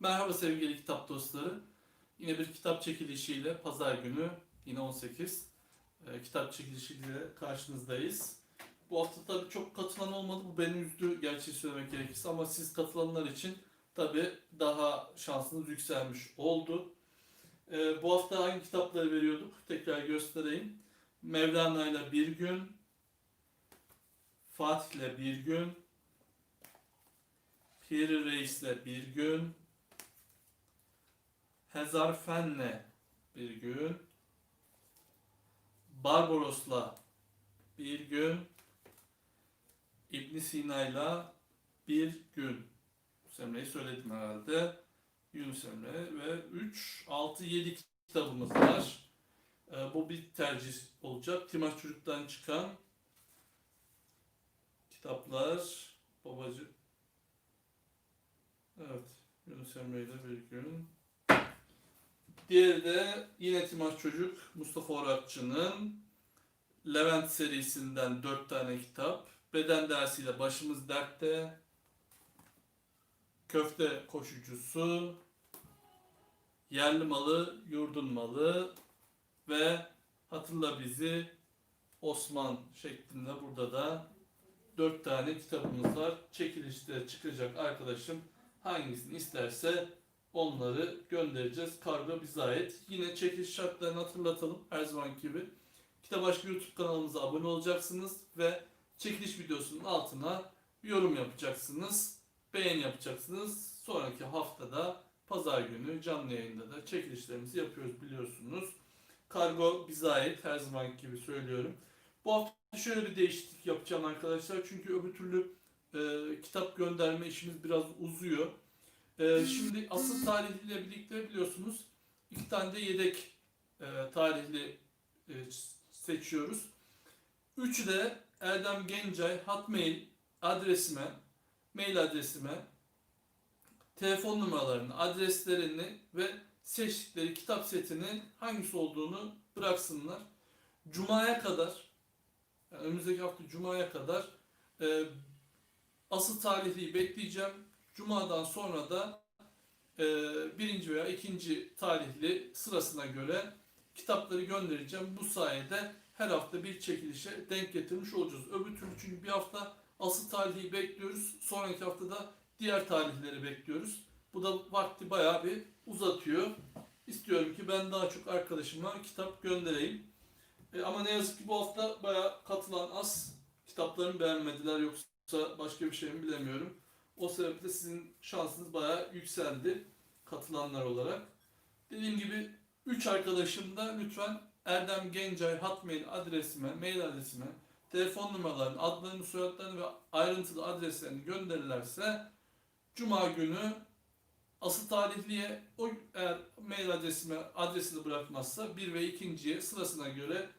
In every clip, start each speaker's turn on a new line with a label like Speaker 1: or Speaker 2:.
Speaker 1: Merhaba sevgili kitap dostları. Yine bir kitap çekilişiyle pazar günü yine 18 e, kitap çekilişiyle karşınızdayız. Bu hafta tabii çok katılan olmadı. Bu beni üzdü gerçeği söylemek gerekirse ama siz katılanlar için tabii daha şansınız yükselmiş oldu. E, bu hafta hangi kitapları veriyorduk? Tekrar göstereyim. Mevlana ile bir gün, Fatih ile bir gün, Piri Reis'le bir gün, Hezarfen'le bir gün, Barbaros'la bir gün, İbn Sina'yla bir gün. Yunus Emre'yi söyledim herhalde. Yunus Emre ve 3, 6, 7 kitabımız var. Ee, bu bir tercih olacak. Timaş Çocuk'tan çıkan kitaplar. Babacı. Evet. Yunus Emre ile bir gün. Diğeri de yine Timaş Çocuk Mustafa Orakçı'nın Levent serisinden 4 tane kitap. Beden dersiyle Başımız Dertte. Köfte Koşucusu. Yerli Malı, Yurdun Malı ve Hatırla Bizi Osman şeklinde burada da 4 tane kitabımız var. Çekilişte çıkacak arkadaşım hangisini isterse onları göndereceğiz. Kargo bize ait. Yine çekiliş şartlarını hatırlatalım her zaman gibi. Kitap Aşkı YouTube kanalımıza abone olacaksınız ve çekiliş videosunun altına yorum yapacaksınız. Beğeni yapacaksınız. Sonraki haftada pazar günü canlı yayında da çekilişlerimizi yapıyoruz biliyorsunuz. Kargo bize ait her zaman gibi söylüyorum. Bu hafta şöyle bir değişiklik yapacağım arkadaşlar. Çünkü öbür türlü e, kitap gönderme işimiz biraz uzuyor. E, şimdi asıl tarihliyle birlikte biliyorsunuz iki tane de yedek e, tarihli e, seçiyoruz. Üçü de Erdem Gencay Hotmail adresime, mail adresime, telefon numaralarını, adreslerini ve seçtikleri kitap setinin hangisi olduğunu bıraksınlar. Cuma'ya kadar, yani önümüzdeki hafta Cuma'ya kadar e, asıl tarihliyi bekleyeceğim. Cuma'dan sonra da e, birinci veya ikinci tarihli sırasına göre kitapları göndereceğim. Bu sayede her hafta bir çekilişe denk getirmiş olacağız. Öbür türlü çünkü bir hafta asıl tarihi bekliyoruz. Sonraki haftada diğer tarihleri bekliyoruz. Bu da vakti bayağı bir uzatıyor. İstiyorum ki ben daha çok arkadaşıma kitap göndereyim. E, ama ne yazık ki bu hafta bayağı katılan az. Kitaplarını beğenmediler yoksa başka bir şey mi bilemiyorum. O sebeple sizin şansınız bayağı yükseldi katılanlar olarak. Dediğim gibi 3 arkadaşım da lütfen Erdem Gencay Hotmail adresime, mail adresime, telefon numaralarını, adlarını, soyadlarını ve ayrıntılı adreslerini gönderirlerse Cuma günü asıl tarihliye o eğer mail adresime adresini bırakmazsa bir ve ikinciye sırasına göre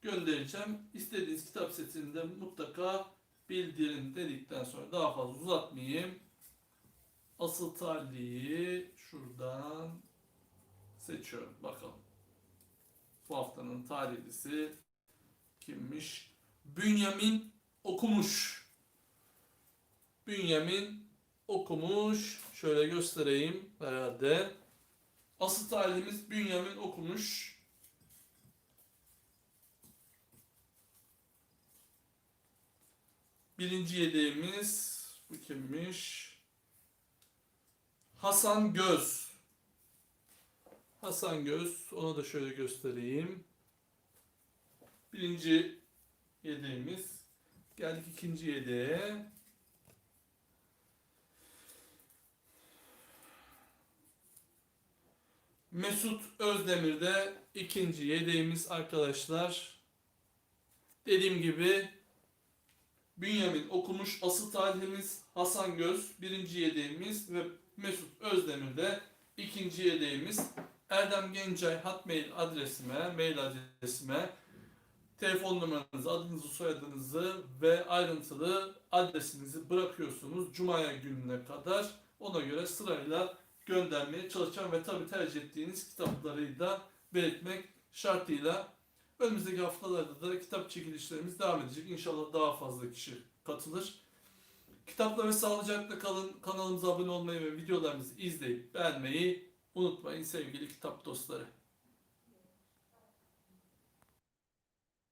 Speaker 1: göndereceğim. İstediğiniz kitap setini de mutlaka bildirin dedikten sonra daha fazla uzatmayayım. Asıl tarihliyi şuradan seçiyorum. Bakalım. Bu haftanın tarihlisi kimmiş? Bünyamin Okumuş. Bünyamin Okumuş. Şöyle göstereyim herhalde. Asıl tarihimiz Bünyamin Okumuş. Birinci yedeğimiz bu kimmiş? Hasan Göz. Hasan Göz. Ona da şöyle göstereyim. Birinci yedeğimiz. Geldik ikinci yedeğe. Mesut Özdemir de ikinci yedeğimiz arkadaşlar. Dediğim gibi Bünyamin okumuş asıl tarihimiz Hasan Göz birinci yedeğimiz ve Mesut Özdemir de ikinci yedeğimiz. Erdem Gencay hotmail adresime, mail adresime telefon numaranızı, adınızı, soyadınızı ve ayrıntılı adresinizi bırakıyorsunuz Cuma'ya gününe kadar. Ona göre sırayla göndermeye çalışacağım ve tabi tercih ettiğiniz kitapları da belirtmek şartıyla önümüzdeki haftalarda da kitap çekilişlerimiz devam edecek. İnşallah daha fazla kişi katılır. Kitapla ve sağlıcakla kalın. Kanalımıza abone olmayı ve videolarımızı izleyip beğenmeyi unutmayın sevgili kitap dostları.